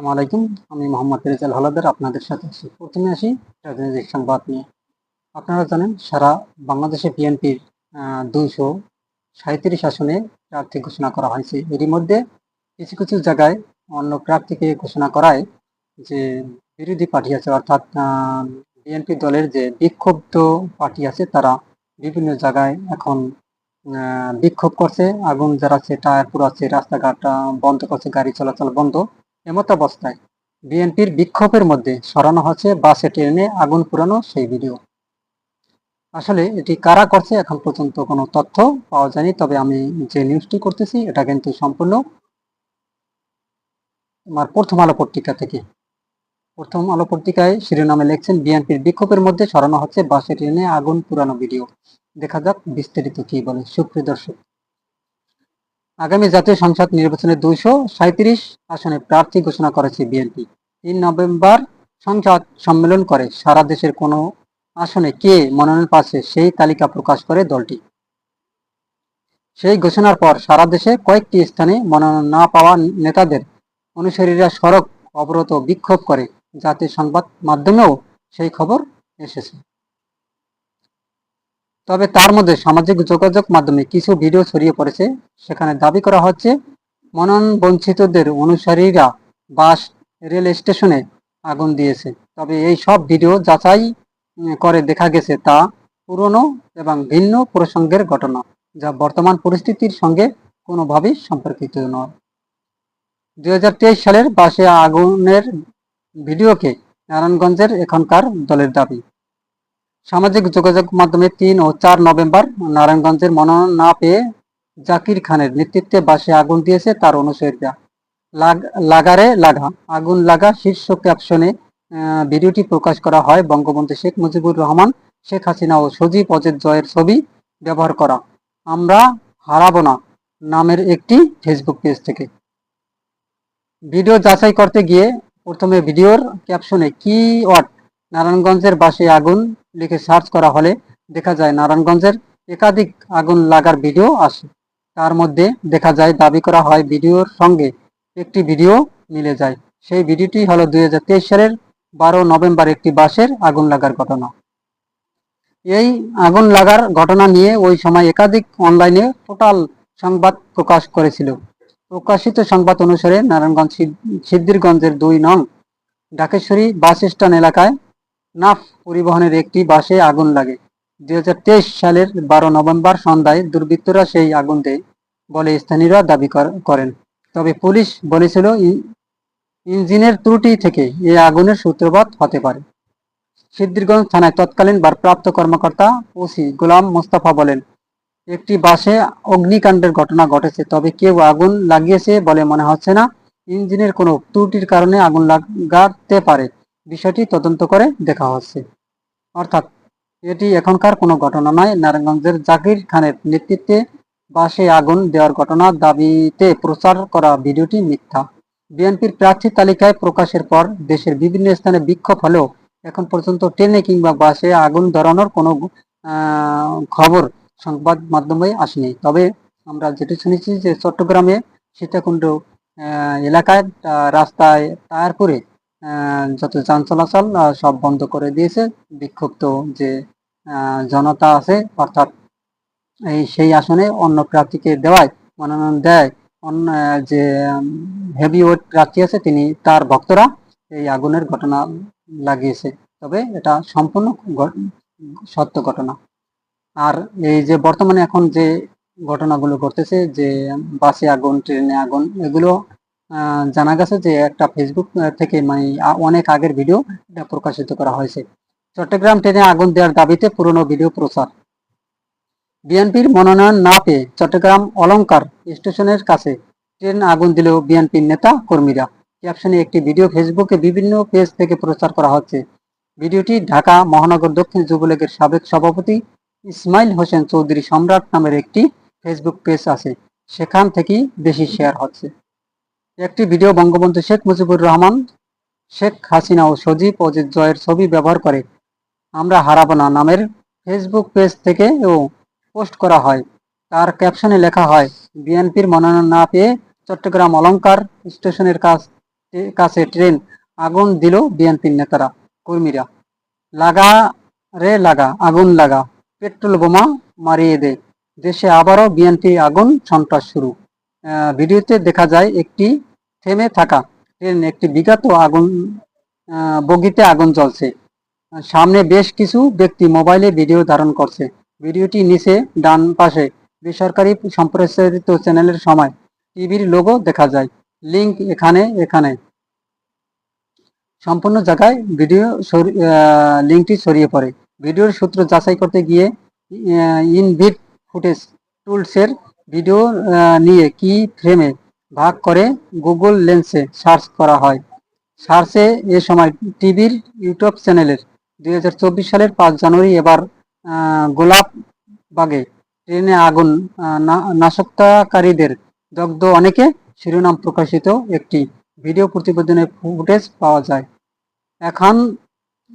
আসসালামু আমি মোহাম্মদ রেজাল হলাদার, আপনাদের সাথে আছি প্রথমে আসি রাজনৈতিক সংবাদ নিয়ে। আপনারা জানেন, সারা বাংলাদেশে বিএনপির দুইশো সাঁত্রিশ আসনে প্রার্থী ঘোষণা করা হয়েছে। এরই মধ্যে কিছু কিছু জায়গায় অন্য প্রার্থীকে ঘোষণা করায় যে বিরোধী পার্টি আছে, অর্থাৎ বিএনপি দলের যে বিক্ষুব্ধ পার্টি আছে, তারা বিভিন্ন জায়গায় এখন বিক্ষোভ করছে আগুন জ্বালাচ্ছে টায়ার পুরাচ্ছে রাস্তাঘাট বন্ধ করছে, গাড়ি চলাচল বন্ধ। এমত অবস্থায় বিএনপির বিক্ষোভের মধ্যে সরানো হচ্ছে বাসে, ট্রেনে আগুন পুরানো সেই ভিডিও। আসলে এটি কারা করছে এখন পর্যন্ত কোনো তথ্য পাওয়া যায়নি, তবে আমি যে নিউজটি করতেছি এটা কিন্তু সম্পূর্ণ আমার প্রথম আলো পত্রিকা থেকে। প্রথম আলো পত্রিকায় শিরোনামে লিখছেন, বিএনপির বিক্ষোভের মধ্যে সরানো হচ্ছে বাসে, ট্রেনে আগুন পুরানো ভিডিও। দেখা যাক বিস্তারিত কি বলে। সুপ্রিয় দর্শক আগামী জাতীয় সংসদ নির্বাচনে দুইশো সাঁত্রিশ আসনে প্রার্থী ঘোষণা করেছে বিএনপি। তিন নভেম্বর সংসদ সম্মেলন করে সারা দেশের কোনো আসনে কে মনোনয়ন পাচ্ছে সেই তালিকা প্রকাশ করে দলটি। সেই ঘোষণার পর সারা দেশে কয়েকটি স্থানে মনোনয়ন না পাওয়া নেতাদের অনুসারীরা সড়ক অবরত বিক্ষোভ করে জাতীয় সংবাদ মাধ্যমেও সেই খবর এসেছে। তবে তার মধ্যে সামাজিক যোগাযোগ মাধ্যমে কিছু ভিডিও ছড়িয়ে পড়েছে। সেখানে দাবি করা হচ্ছে মনন বঞ্চিতদের অনুসারীরা বাস, রেল স্টেশনে আগুন দিয়েছে। তবে এই সব ভিডিও যাচাই করে দেখা গেছে তা পুরনো এবং ভিন্ন প্রসঙ্গের ঘটনা, যা বর্তমান পরিস্থিতির সঙ্গে কোনোভাবেই সম্পর্কিত নয়। দুই সালের বাসে আগুনের ভিডিওকে নারায়ণগঞ্জের এখনকার দলের দাবি। সামাজিক যোগাযোগ মাধ্যমে তিন ও চার নভেম্বর নারায়ণগঞ্জের মনোনয়ন না পেয়ে জাকির খানের নেতৃত্বে বাসে আগুন দিয়েছে তার অনুসারীরা। লাগ- লাগারে লাগা আগুন লাগা শীর্ষ ক্যাপশনে ভিডিওটি প্রকাশ করা হয় বঙ্গবন্ধু শেখ মুজিবুর রহমান, শেখ হাসিনা ও সজীব অজিত জয়ের ছবি ব্যবহার করা। আমরা হারাবো না নামের একটি ফেসবুক পেজ থেকে। ভিডিও যাচাই করতে গিয়ে প্রথমে ভিডিওর ক্যাপশনে কি ওয়াট নারায়ণগঞ্জের বাসে আগুন লিখে সার্চ করা হলে দেখা যায় নারায়ণগঞ্জের একাধিক আগুন লাগার ভিডিও আসে। তার মধ্যে দেখা যায়, দাবি করা হয় ভিডিওর সঙ্গে একটি ভিডিও মিলে যায়। সেই ভিডিওটি হলো দুই হাজার তেইশ সালের বারো নভেম্বর একটি বাসের আগুন লাগার ঘটনা। এই আগুন লাগার ঘটনা নিয়ে ওই সময় একাধিক অনলাইনে টোটাল সংবাদ প্রকাশ করেছিল। প্রকাশিত সংবাদ অনুসারে নারায়ণগঞ্জ সিদ- সিদ্ধিরগঞ্জের দুই নং ঢাকেশ্বরী বাস স্ট্যান্ড এলাকায় নাফ পরিবহনের একটি বাসে আগুন লাগে। দুই হাজার তেইশ সালের বারো নভেম্বর সন্ধ্যায় দুর্বৃত্তরা সেই আগুন দেয় বলে স্থানীয়রা দাবি করেন। তবে পুলিশ বলেছিল ইঞ্জিনের ত্রুটি থেকে এই আগুনের সূত্রপাত হতে পারে। সিদ্ধিরগঞ্জ থানায় তৎকালীন ভারপ্রাপ্ত কর্মকর্তা ওসি গোলাম মোস্তফা বলেন, একটি বাসে অগ্নিকাণ্ডের ঘটনা ঘটেছে, তবে কেউ আগুন লাগিয়েছে বলে মনে হচ্ছে না। ইঞ্জিনের কোনো ত্রুটির কারণে আগুন লাগাতে পারে। বিষয়টি তদন্ত করে দেখা হচ্ছে। অর্থাৎ এটি এখনকার কোনো ঘটনা নয়। নারায়ণগঞ্জের জাকির খানের নেতৃত্বে বাসে আগুন দেওয়ার ঘটনার দাবিতে প্রচার করা ভিডিওটি মিথ্যা। বিএনপির প্রার্থী তালিকায় প্রকাশের পর দেশের বিভিন্ন স্থানে বিক্ষোভ হলেও এখন পর্যন্ত ট্রেনে কিংবা বাসে আগুন ধরানোর কোনো খবর সংবাদ মাধ্যমে আসেনি। তবে আমরা যেটি শুনেছি যে চট্টগ্রামে সীতাকুণ্ড এলাকায় রাস্তায় টায়ার আহ, যত যান চলাচল সব বন্ধ করে দিয়েছে। বিক্ষুব্ধ যে জনতা আছে, অর্থাৎ এই সেই আসনে অন্য প্রার্থীকে দেওয়ায়, মনোনয়ন দেয়। অন্য যে হেভি ওয়েট প্রার্থী আছে, তিনি তার ভক্তরা এই আগুনের ঘটনা লাগিয়েছে। তবে এটা সম্পূর্ণ সত্য ঘটনা। আর এই যে বর্তমানে এখন যে ঘটনাগুলো ঘটতেছে, যে, বাসে আগুন, ট্রেনে আগুন, এগুলো জানা গেছে যে একটা ফেসবুক থেকে মানে অনেক আগের ভিডিও প্রকাশিত করা হয়েছে। চট্টগ্রাম ট্রেনে আগুন দেওয়ার দাবিতে পুরনো ভিডিও প্রচার। বিএনপির মনোনয়ন না পেয়ে চট্টগ্রাম অলংকার স্টেশনের কাছে ট্রেন আগুন দিলেও বিএনপির নেতা কর্মীরা। ক্যাপশনে একটি ভিডিও ফেসবুকে বিভিন্ন পেজ থেকে প্রচার করা হচ্ছে। ভিডিওটি ঢাকা, মহানগর, দক্ষিণ যুবলীগের সাবেক সভাপতি ইসমাইল হোসেন চৌধুরী সম্রাট নামের একটি ফেসবুক পেজ আছে। সেখান থেকেই বেশি শেয়ার হচ্ছে। একটি ভিডিও বঙ্গবন্ধু শেখ মুজিবুর রহমান, শেখ হাসিনা ও সজীব অজিত জয়ের ছবি ব্যবহার করে। আমরা হারাবো না নামের ফেসবুক পেজ থেকে ও পোস্ট করা হয়। তার ক্যাপশনে লেখা হয়, বিএনপির মনোনয়ন না পেয়ে চট্টগ্রাম অলংকার স্টেশনের কাছ কাছে ট্রেন আগুন দিল বিএনপির নেতারা, কর্মীরা। লাগা রে লাগা, আগুন লাগা, পেট্রোল বোমা মারিয়ে দে। দেশে আবারও বিএনপি আগুন সন্ত্রাস শুরু। ভিডিওতে দেখা যায় একটি থেমে থাকা। ট্রেন একটি বিগত আগুন বগিতে আগুন জ্বলছে। সামনে বেশ কিছু ব্যক্তি মোবাইলে ভিডিও ধারণ করছে। ভিডিওটি নিচে ডান পাশে বেসরকারি সম্প্রচারিত চ্যানেলের সময় টিভির লোগো দেখা যায়। লিংক এখানে এখানে। সম্পূর্ণ জায়গায় ভিডিও লিঙ্কটি ছড়িয়ে পড়ে। ভিডিওর সূত্র যাচাই করতে গিয়ে ইনভিট ফুটেজ টুলসের ভিডিও নিয়ে কি ফ্রেমে ভাগ করে গুগল লেন্সে সার্চ করা হয়। সার্চে এ সময় টিভির ইউটিউব চ্যানেলের দুই হাজার চব্বিশ সালের পাঁচ জানুয়ারি এবার গোলাপবাগে ট্রেনে আগুন নাশকতাকারীদের দগ্ধ অনেকে, শিরোনাম প্রকাশিত একটি ভিডিও প্রতিবেদনের ফুটেজ পাওয়া যায়। এখন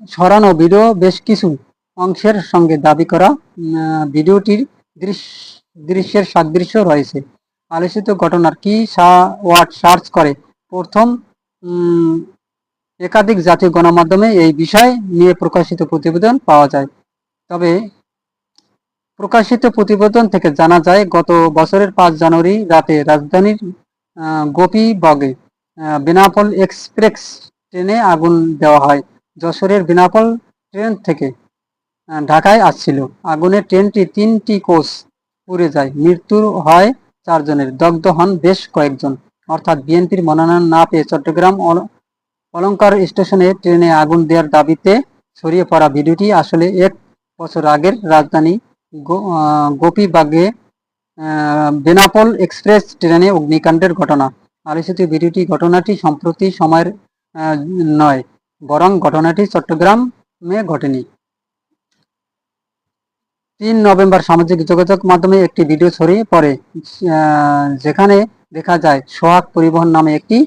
সরানো ভিডিও বেশ কিছু অংশের সঙ্গে দাবি করা ভিডিওটির দৃশ- দৃশ্যের সাদৃশ্য রয়েছে। আলোচিত ঘটনার কি ওয়ার্ড সার্চ করে? প্রথম একাধিক জাতীয় গণমাধ্যমে এই বিষয় নিয়ে প্রকাশিত প্রতিবেদন পাওয়া যায়। তবে প্রকাশিত প্রতিবেদন থেকে জানা যায়, গত বছরের পাঁচ জানুয়ারি রাতে রাজধানীর গোপীবগে বেনাপোল এক্সপ্রেস ট্রেনে আগুন দেওয়া হয়। যশোরের বেনাপোল ট্রেন থেকে ঢাকায় আসছিল। আগুনে ট্রেনটি তিনটি কোচ পুড়ে যায়। মৃত্যু হয় চারজনের দগ্ধ হন বেশ কয়েকজন। অর্থাৎ বিএনপির মনোনয়ন না পেয়ে চট্টগ্রাম অল- অলঙ্কার স্টেশনে ট্রেনে আগুন দেওয়ার দাবিতে ছড়িয়ে পড়া ভিডিওটি আসলে এক বছর আগের রাজধানী গোপীবাগে বেনাপোল এক্সপ্রেস ট্রেনে অগ্নিকাণ্ডের ঘটনা। আলোচিত ভিডিওটি ঘটনাটি সম্প্রতি সময়ের নয়, বরং ঘটনাটি চট্টগ্রামে ঘটেনি। তিন নভেম্বর সামাজিক যোগাযোগ মাধ্যমে একটি ভিডিও ছড়িয়ে পড়ে যেখানে দেখা যায় সোহাগ পরিবহন নামে একটি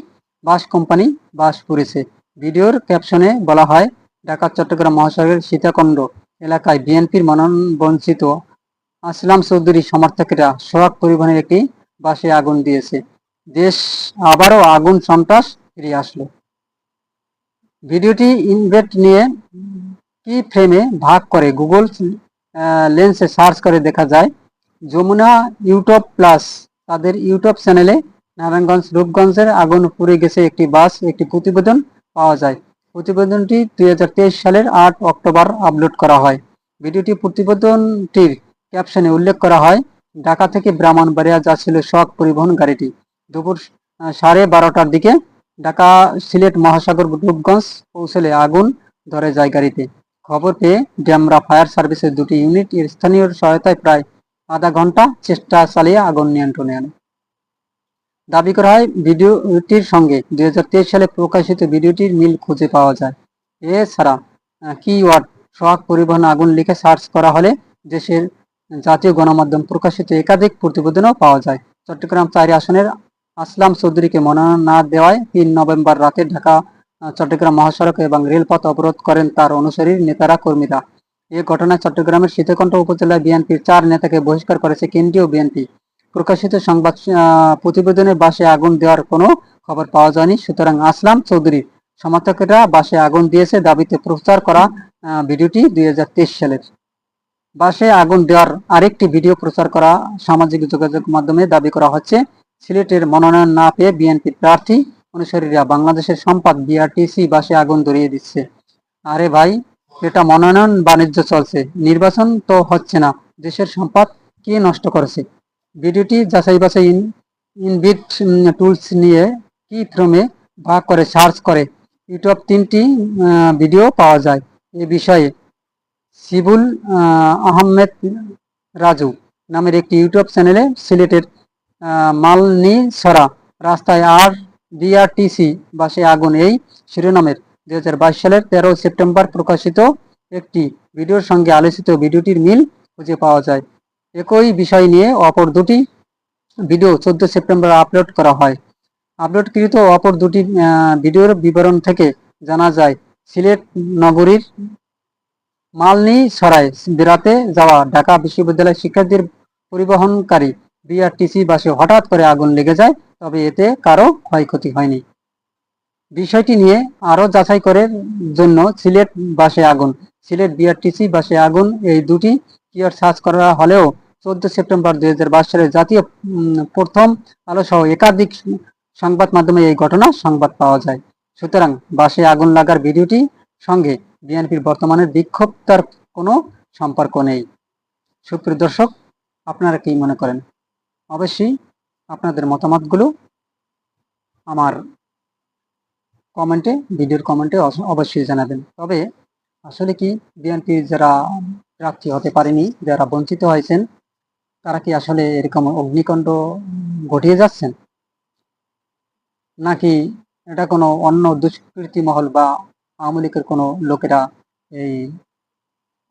বাস কোম্পানি বাস পুড়েছে। ভিডিওর ক্যাপশনে বলা হয়, ঢাকা, চট্টগ্রাম মহাসড়কের সীতাকুণ্ড এলাকায় বিএনপির মনোনয়ন বঞ্চিত আসলাম চৌধুরী সমর্থকেরা সোহাগ পরিবহনের একটি বাসে আগুন দিয়েছে। দেশ আবারও আগুন সন্ত্রাস ফিরে আসলো। ভিডিওটি ইনভেট নিয়ে কি ফ্রেমে ভাগ করে? গুগল লেন্সে সার্চ করে দেখা যায়। যমুনা ইউটিউব প্লাস তাদের ইউটিউব চ্যানেলে নারায়ণগঞ্জ, রূপগঞ্জের আগুন পুড়ে গেছে একটি বাস একটি প্রতিবেদন পাওয়া যায়। প্রতিবেদনটি দুই হাজার তেইশ সালের আট অক্টোবর আপলোড করা হয়। ভিডিওটি প্রতিবেদনটির ক্যাপশনে উল্লেখ করা হয়, ঢাকা থেকে ব্রাহ্মণবাড়িয়া যাচ্ছিল শখ পরিবহন গাড়িটি। দুপুর সাড়ে বারোটার দিকে ঢাকা সিলেট মহাসাগর রূপগঞ্জ পৌঁছলে আগুন ধরে যায় গাড়িতে। খবর পেয়ে ড্যামরা ফায়ার সার্ভিসের দুটি ইউনিট এর স্থানীয় সহায়তায় প্রায় আধা ঘণ্টা চেষ্টা চালিয়ে আগুন নিয়ন্ত্রণে আনে। দাবি করা হয়, ভিডিওটির সঙ্গে দুই সালে প্রকাশিত ভিডিওটির মিল খুঁজে পাওয়া যায়। এছাড়া কিওয়ার্ড সোহাগ পরিবহন আগুন লিখে সার্চ করা হলে দেশের জাতীয় গণমাধ্যম প্রকাশিত একাধিক প্রতিবেদনও পাওয়া যায়। চট্টগ্রাম চারি আসনের আসলাম চৌধুরীকে মনোনয়ন না দেওয়ায় তিন নভেম্বর রাতে ঢাকা চট্টগ্রাম মহাসড়ক এবং রেলপথ অবরোধ করেন তার অনুসারী নেতারা কর্মীরা। এ ঘটনায় চট্টগ্রামের সীতাকুণ্ড উপজেলায় বিএনপির চার নেতাকে বহিষ্কার করেছে কেন্দ্রীয় বিএনপি। প্রকাশিত সংবাদ প্রতিবেদনে বাসে আগুন দেওয়ার কোনো খবর পাওয়া যায়নি। সুতরাং আসলাম চৌধুরীর সমর্থকেরা বাসে আগুন দিয়েছে। দাবিতে প্রচার করা ভিডিওটি দুই হাজার তেইশ সালের। বাসে আগুন দেওয়ার আরেকটি ভিডিও প্রচার করা সামাজিক যোগাযোগ মাধ্যমে দাবি করা হচ্ছে, সিলেটের মনোনয়ন না পেয়ে বিএনপি প্রার্থী অনুসারীরা বাংলাদেশের সম্পদ বিআরটিসি বাসে আগুন ধরিয়ে দিচ্ছে। আরে ভাই, এটা মনোনয়ন বাণিজ্য চলছে। নির্বাচন তো হচ্ছে না। দেশের সম্পদ কে নষ্ট করেছে? ভিডিওটি যাচাই বাছাই ইনভিট টুলস নিয়ে কি ফ্রমে ভাগ করে সার্চ করে ইউটিউব তিনটি ভিডিও পাওয়া যায়। এ বিষয়ে সিবুল আহমেদ রাজু নামের একটি ইউটিউব চ্যানেলে সিলেটের মালনি সরা রাস্তায় আর বিআরটিসি বাসে আগুন এই শিরোনামের দুই হাজার বাইশ সালের তেরো সেপ্টেম্বর প্রকাশিত একটি ভিডিওর সঙ্গে আলোচিত ভিডিওটির মিল খুঁজে পাওয়া যায়। একই বিষয় নিয়ে অপর দুটি ভিডিও চোদ্দ সেপ্টেম্বর আপলোড করা হয়। আপলোডকৃত অপর দুটি ভিডিওর বিবরণ থেকে জানা যায়, সিলেট নগরীর মালনি সরায় বেড়াতে যাওয়া ঢাকা বিশ্ববিদ্যালয়ের শিক্ষার্থীর পরিবহনকারী বিআরটিসি বাসে হঠাৎ করে আগুন লেগে যায়, তবে এতে কারও ক্ষয়ক্ষতি হয়নি। বিষয়টি নিয়ে আরও যাচাই করে জন্য সিলেট বাসে আগুন, সিলেট বিআরটিসি বাসে আগুন এই দুটি কিওর সার্চ করা হলেও চোদ্দ সেপ্টেম্বর দুই হাজার বাইশ সালে জাতীয় প্রথম আলো সহ একাধিক সংবাদ মাধ্যমে এই ঘটনা সংবাদ পাওয়া যায়। সুতরাং বাসে আগুন লাগার ভিডিওটি সঙ্গে বিএনপির বর্তমানের বিক্ষোভ তার কোনো সম্পর্ক নেই। সুপ্রিয় দর্শক, আপনারা কি মনে করেন? অবশ্যই আপনাদের মতামতগুলো আমার কমেন্টে, ভিডিওর কমেন্টে অবশ্যই জানাবেন। তবে আসলে কি বিএনপি যারা প্রার্থী হতে পারেনি, যারা বঞ্চিত হয়েছেন, তারা কি আসলে এরকম অগ্নিকাণ্ড ঘটিয়ে যাচ্ছেন? নাকি এটা কোনো অন্য দুষ্কৃতী মহল বা আওয়ামী লীগের কোনো লোকেরা এই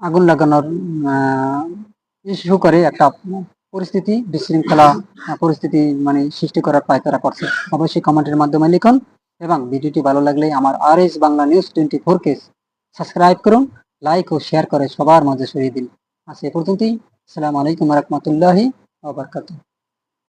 আগুন লাগানোর ইস্যু করে একটা পরিস্থিতি, বিশৃঙ্খলা পরিস্থিতি মানে সৃষ্টি করার পায়তারা করছে। অবশ্যই কমেন্টের মাধ্যমে লিখুন এবং ভিডিওটি ভালো লাগলে আমার R S Bangla news twenty four কে সাবস্ক্রাইব করুন লাইক ও শেয়ার করে সবার মাঝে সরিয়ে দিন। আজ এ পর্যন্তই। আসসালামু আলাইকুম রহমতুল্লাহি আবরকাতুহ